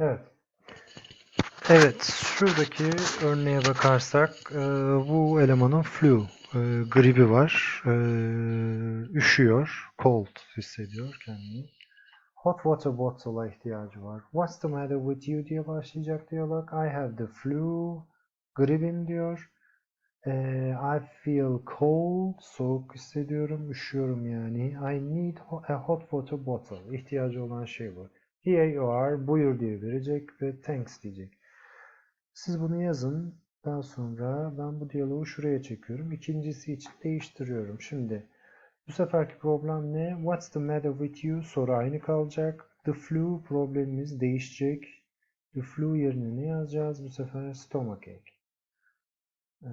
Evet. Evet, şuradaki örneğe bakarsak e, bu elemanın flu, e, gribi var, e, üşüyor, cold hissediyor kendini. Hot water bottle'a ihtiyacı var. What's the matter with you diye başlayacak diyalog. I have the flu, gribim diyor. E, I feel cold, soğuk hissediyorum, üşüyorum yani. I need a hot water bottle. İhtiyacı olan şey bu. Here you are, buyur diye verecek ve thanks diyecek. Siz bunu yazın. Daha sonra ben bu diyaloğu şuraya çekiyorum. İkincisi için değiştiriyorum. Şimdi bu seferki problem ne? What's the matter with you? Soru aynı kalacak. The flu problemimiz değişecek. The flu yerine ne yazacağız? Bu sefer stomachache.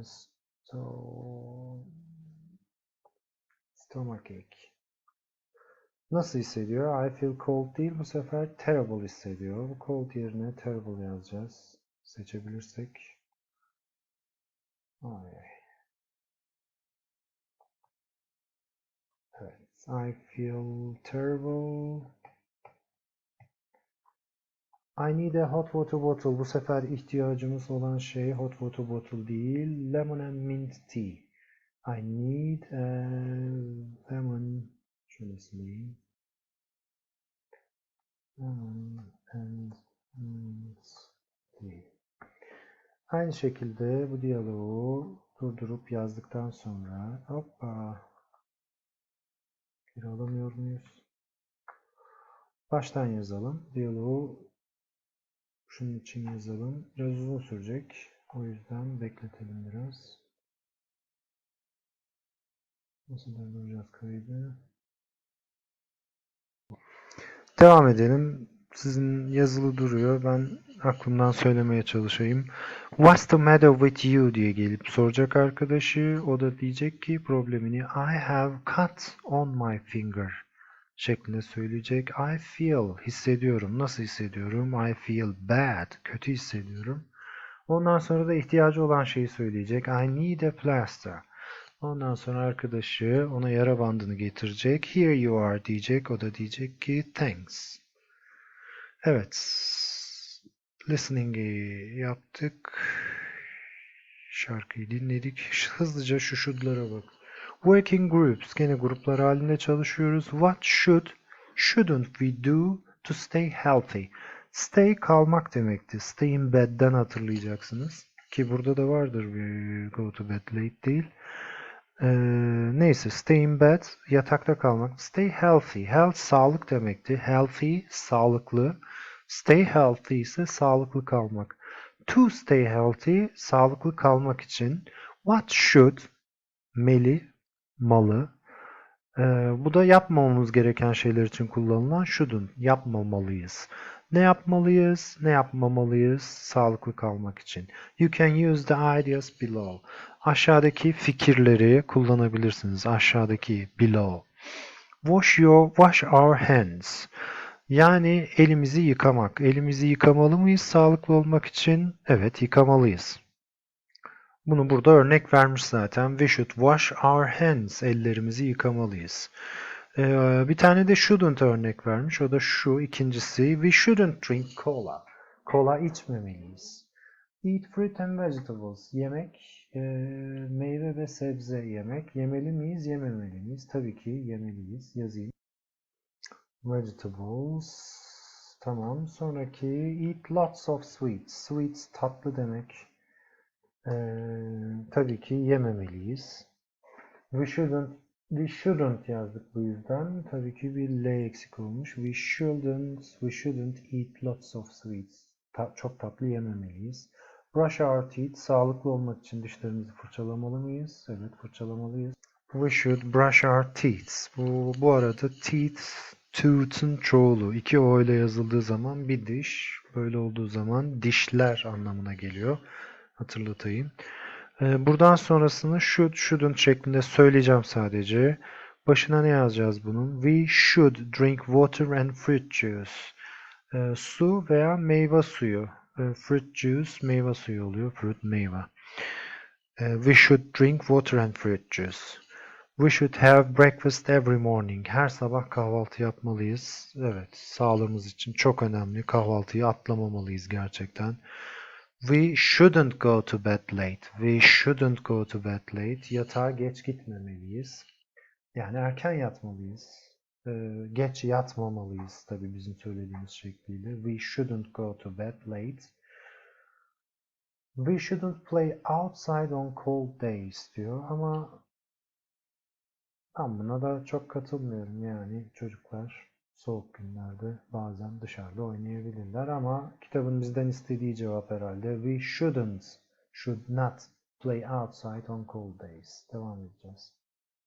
Sto stomachache. Nasıl hissediyor? I feel cold değil. Bu sefer terrible hissediyor. Cold yerine terrible yazacağız. Seçebilirsek. Ay. Evet. I feel terrible. I need a hot water bottle. Bu sefer ihtiyacımız olan şey hot water bottle değil. Lemon and mint tea. I need a lemon. Şöyle Aynı şekilde bu diyaloğu durdurup yazdıktan sonra hoppa geri alamıyor muyuz? Baştan yazalım. Diyaloğu şunun için yazalım. Biraz uzun sürecek. O yüzden bekletelim biraz. Nasıl durduracağız kaydı? Devam edelim. Sizin yazılı duruyor. Ben aklımdan söylemeye çalışayım. What's the matter with you diye gelip soracak arkadaşı. O da diyecek ki problemini I have cut on my finger şeklinde söyleyecek. I feel hissediyorum. Nasıl hissediyorum? I feel bad. Kötü hissediyorum. Ondan sonra da ihtiyacı olan şeyi söyleyecek. I need a plaster. Ondan sonra arkadaşı ona yara bandını getirecek. Here you are diyecek. O da diyecek ki thanks. Evet. Listening'i yaptık. Şarkıyı dinledik. Hızlıca şu şudlara bak. Working groups. Gene gruplar halinde çalışıyoruz. What should, shouldn't we do to stay healthy? Stay kalmak demekti. Stay in bed'den hatırlayacaksınız. Ki burada da vardır bir go to bed late değil. Ee, neyse stay in bed yatakta kalmak. Stay healthy. Health sağlık demekti. Healthy sağlıklı. Stay healthy ise sağlıklı kalmak. To stay healthy sağlıklı kalmak için. What should meli malı. Ee, bu da yapmamamız gereken şeyler için kullanılan shouldn't. Yapmamalıyız. Ne yapmalıyız? Ne yapmamalıyız? Sağlıklı kalmak için. You can use the ideas below. Aşağıdaki fikirleri kullanabilirsiniz. Aşağıdaki below. Wash your, wash our hands. Yani elimizi yıkamak. Elimizi yıkamalı mıyız sağlıklı olmak için? Evet, yıkamalıyız. Bunu burada örnek vermiş zaten. We should wash our hands. Ellerimizi yıkamalıyız. Ee, bir tane de shouldn't örnek vermiş. O da şu ikincisi. We shouldn't drink cola. Kola içmemeliyiz. Eat fruit and vegetables. Yemek, e, meyve ve sebze yemek. Yemeli miyiz, yememeli miyiz? Tabii ki yemeliyiz. Yazayım. Vegetables. Tamam. Sonraki eat lots of sweets. Sweets tatlı demek. Ee, tabii ki yememeliyiz. We shouldn't we shouldn't yazdık bu yüzden. Tabii ki bir L eksik olmuş. We shouldn't we shouldn't eat lots of sweets. Ta- çok tatlı yememeliyiz. Brush our teeth. Sağlıklı olmak için dişlerimizi fırçalamalı mıyız? Evet, fırçalamalıyız. We should brush our teeth. Bu, bu arada teeth, tooth'un çoğulu. İki O ile yazıldığı zaman bir diş, böyle olduğu zaman dişler anlamına geliyor. Hatırlatayım. Ee, buradan sonrasını should, shouldn't şeklinde söyleyeceğim sadece. Başına ne yazacağız bunun? We should drink water and fruit juice. Ee, su veya meyve suyu. Ee, fruit juice meyve suyu oluyor. Fruit meyve. We should drink water and fruit juice. We should have breakfast every morning. Her sabah kahvaltı yapmalıyız. Evet, sağlığımız için çok önemli. Kahvaltıyı atlamamalıyız gerçekten. We shouldn't go to bed late. We shouldn't go to bed late. Yatağa geç gitmemeliyiz. Yani erken yatmalıyız. Ee, geç yatmamalıyız tabii bizim söylediğimiz şekliyle. We shouldn't go to bed late. We shouldn't play outside on cold days diyor ama ben buna da çok katılmıyorum. Yani çocuklar soğuk günlerde bazen dışarıda oynayabilirler ama kitabın bizden istediği cevap herhalde we shouldn't, should not play outside on cold days. Devam edeceğiz.